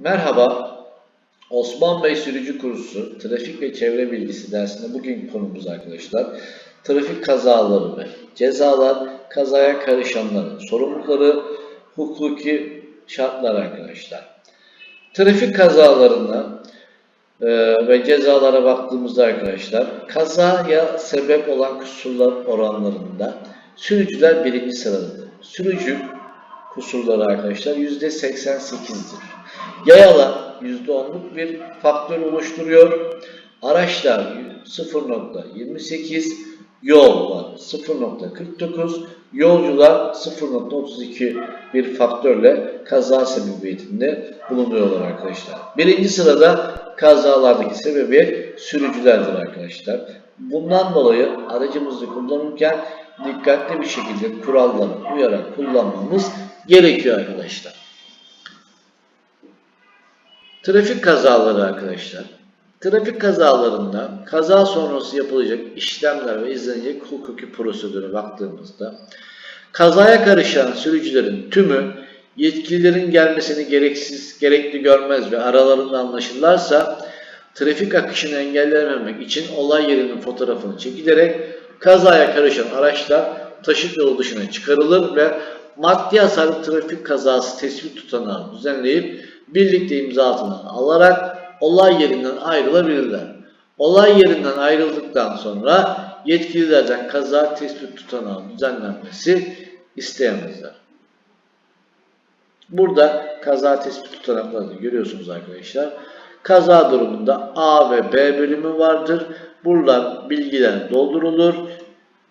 Merhaba, Osman Bey Sürücü Kursu Trafik ve Çevre Bilgisi dersinde bugün konumuz arkadaşlar. Trafik kazaları ve cezalar, kazaya karışanların sorumluları, hukuki şartlar arkadaşlar. Trafik kazalarına e, ve cezalara baktığımızda arkadaşlar, kazaya sebep olan kusurlar oranlarında sürücüler birinci sıradadır. Sürücü kusurları arkadaşlar %88'dir. Yayalar %10'luk bir faktör oluşturuyor. Araçlar 0.28, yol var 0.49, yolcular 0.32 bir faktörle kaza sebebiyetinde bulunuyorlar arkadaşlar. Birinci sırada kazalardaki sebebi sürücülerdir arkadaşlar. Bundan dolayı aracımızı kullanırken dikkatli bir şekilde kurallara uyarak kullanmamız gerekiyor arkadaşlar. Trafik kazaları arkadaşlar. Trafik kazalarında kaza sonrası yapılacak işlemler ve izlenecek hukuki prosedüre baktığımızda kazaya karışan sürücülerin tümü yetkililerin gelmesini gereksiz, gerekli görmez ve aralarında anlaşırlarsa trafik akışını engellememek için olay yerinin fotoğrafını çekilerek kazaya karışan araçlar taşıt yolu dışına çıkarılır ve maddi hasarlı trafik kazası tespit tutanağı düzenleyip birlikte imza altına alarak olay yerinden ayrılabilirler. Olay yerinden ayrıldıktan sonra yetkililerden kaza tespit tutanağı düzenlenmesi isteyemezler. Burada kaza tespit tutanaklarını görüyorsunuz arkadaşlar. Kaza durumunda A ve B bölümü vardır. Buralar bilgiler doldurulur.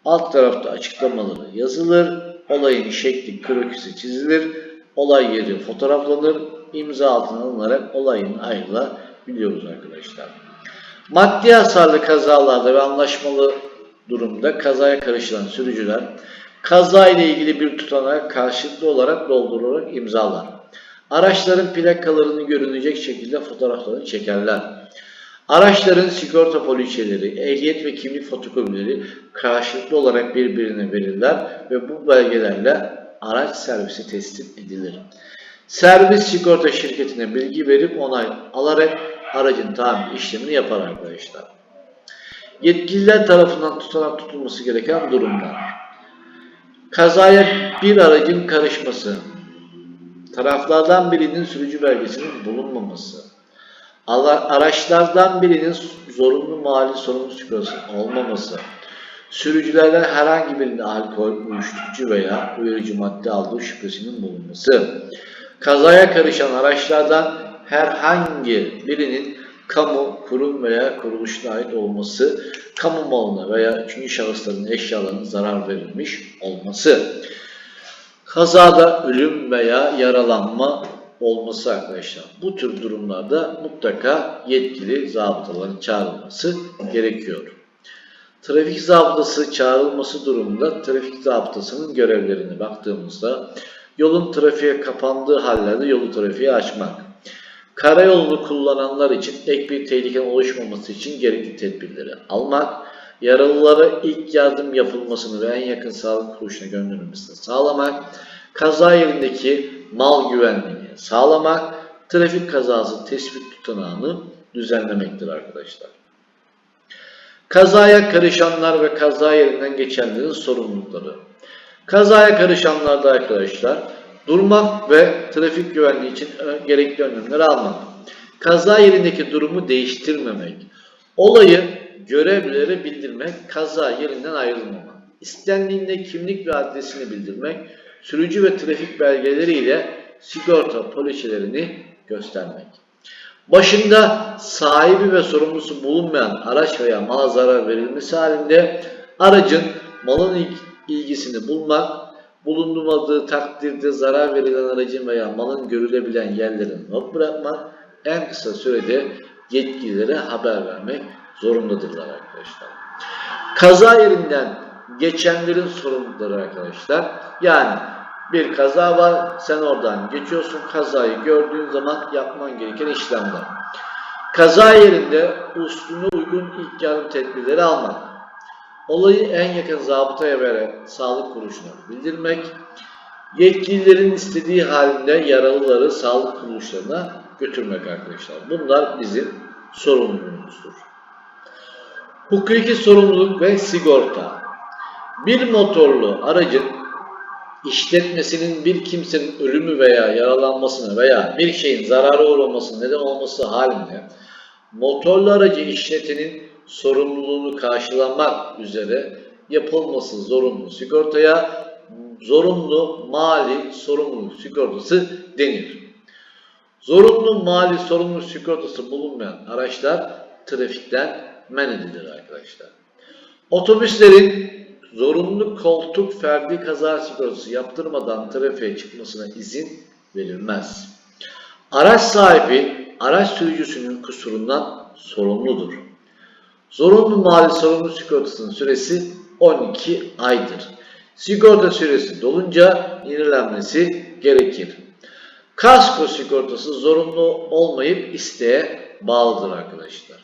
Alt tarafta açıklamaları yazılır. Olayın şekli krokisi çizilir. Olay yeri fotoğraflanır. İmza altına alınarak olayın ayrılabiliyoruz arkadaşlar. Maddi hasarlı kazalarda ve anlaşmalı durumda kazaya karışılan sürücüler kaza ile ilgili bir tutanağı karşılıklı olarak doldurarak imzalar. Araçların plakalarını görünecek şekilde fotoğraflarını çekerler. Araçların sigorta poliçeleri, ehliyet ve kimlik fotokopileri karşılıklı olarak birbirine verirler ve bu belgelerle araç servisi teslim edilir. Servis sigorta şirketine bilgi verip onay alarak aracın tamir işlemini yapar arkadaşlar. Yetkililer tarafından tutanak tutulması gereken durumlar. Kazaya bir aracın karışması, taraflardan birinin sürücü belgesinin bulunmaması, araçlardan birinin zorunlu mali sorumlu sigortası olmaması, sürücülerden herhangi birinin alkol, uyuşturucu veya uyarıcı madde aldığı şüphesinin bulunması, kazaya karışan araçlardan herhangi birinin kamu, kurum veya kuruluşuna ait olması, kamu malına veya üçüncü şahısların eşyalarına zarar verilmiş olması, kazada ölüm veya yaralanma olması arkadaşlar. Bu tür durumlarda mutlaka yetkili zabıtaların çağrılması gerekiyor. Trafik zabıtası çağrılması durumunda trafik zabıtasının görevlerine baktığımızda yolun trafiğe kapandığı hallerde yolu trafiğe açmak, karayolunu kullananlar için ek bir tehlikenin oluşmaması için gerekli tedbirleri almak, yaralılara ilk yardım yapılmasını ve en yakın sağlık kuruluşuna gönderilmesini sağlamak, kaza yerindeki mal güvenliğini sağlamak, trafik kazası tespit tutanağını düzenlemektir arkadaşlar. Kazaya karışanlar ve kaza yerinden geçenlerin sorumlulukları. Kazaya karışanlarda arkadaşlar durmak ve trafik güvenliği için ö- gerekli önlemleri almak. Kaza yerindeki durumu değiştirmemek. Olayı görevlilere bildirmek, kaza yerinden ayrılmamak. İstendiğinde kimlik ve adresini bildirmek, sürücü ve trafik belgeleri ile sigorta poliçelerini göstermek. Başında sahibi ve sorumlusu bulunmayan araç veya mala zarar verilmesi halinde aracın malın ilgisini bulmak, bulunmadığı takdirde zarar verilen aracın veya malın görülebilen yerlerin not bırakmak, en kısa sürede yetkililere haber vermek zorundadırlar arkadaşlar. Kaza yerinden geçenlerin sorumlulukları arkadaşlar. Yani bir kaza var, sen oradan geçiyorsun, kazayı gördüğün zaman yapman gereken işlemler. Kaza yerinde usulüne uygun ilk yardım tedbirleri almak. Olayı en yakın zabıtaya ve sağlık kuruluşuna bildirmek. yetkililerin istediği halinde yaralıları sağlık kuruluşlarına götürmek arkadaşlar. Bunlar bizim sorumluluğumuzdur. Hukuki sorumluluk ve sigorta. Bir motorlu aracın işletmesinin bir kimsenin ölümü veya yaralanmasına veya bir şeyin zarara uğramasına neden olması halinde motorlu aracı işletenin sorumluluğunu karşılamak üzere yapılması zorunlu sigortaya zorunlu mali sorumluluk sigortası denir. Zorunlu mali sorumluluk sigortası bulunmayan araçlar trafikten men edilir arkadaşlar. Otobüslerin zorunlu koltuk ferdi kaza sigortası yaptırmadan trafiğe çıkmasına izin verilmez. Araç sahibi araç sürücüsünün kusurundan sorumludur. Zorunlu mali sorumluluk sigortasının süresi 12 aydır. Sigorta süresi dolunca yenilenmesi gerekir. Kasko sigortası zorunlu olmayıp isteğe bağlıdır arkadaşlar.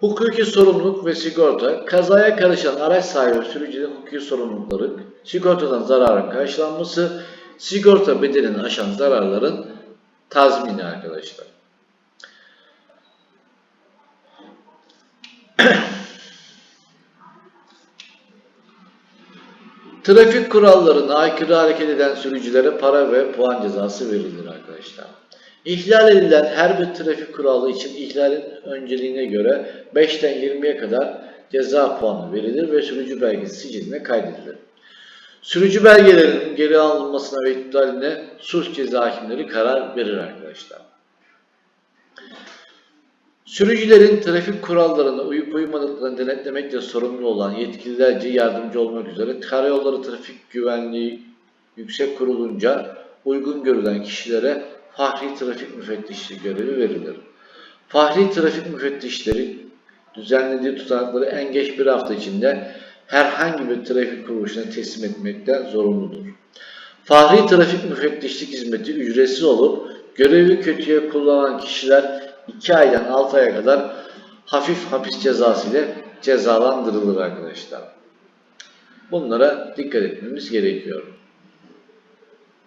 Hukuki sorumluluk ve sigorta, kazaya karışan araç sahibi sürücünün hukuki sorumlulukları, sigortadan zararın karşılanması, sigorta bedelini aşan zararların tazmini arkadaşlar. Trafik kurallarına aykırı hareket eden sürücülere para ve puan cezası verilir arkadaşlar. İhlal edilen her bir trafik kuralı için ihlalin önceliğine göre 5'ten 20'ye kadar ceza puanı verilir ve sürücü belgesi siciline kaydedilir. Sürücü belgelerinin geri alınmasına ve iptaline suç ceza hakimleri karar verir arkadaşlar. Sürücülerin trafik kurallarına uyup uymadıklarını denetlemekle sorumlu olan yetkililerce yardımcı olmak üzere Karayolları Trafik Güvenliği Yüksek Kurulunca uygun görülen kişilere Fahri Trafik Müfettişliği görevi verilir. Fahri Trafik Müfettişleri düzenlediği tutanakları en geç bir hafta içinde herhangi bir trafik kuruluşuna teslim etmekten zorunludur. Fahri Trafik Müfettişlik hizmeti ücretsiz olup görevi kötüye kullanan kişiler 2 aydan 6 aya kadar hafif hapis cezası ile cezalandırılır arkadaşlar. Bunlara dikkat etmemiz gerekiyor.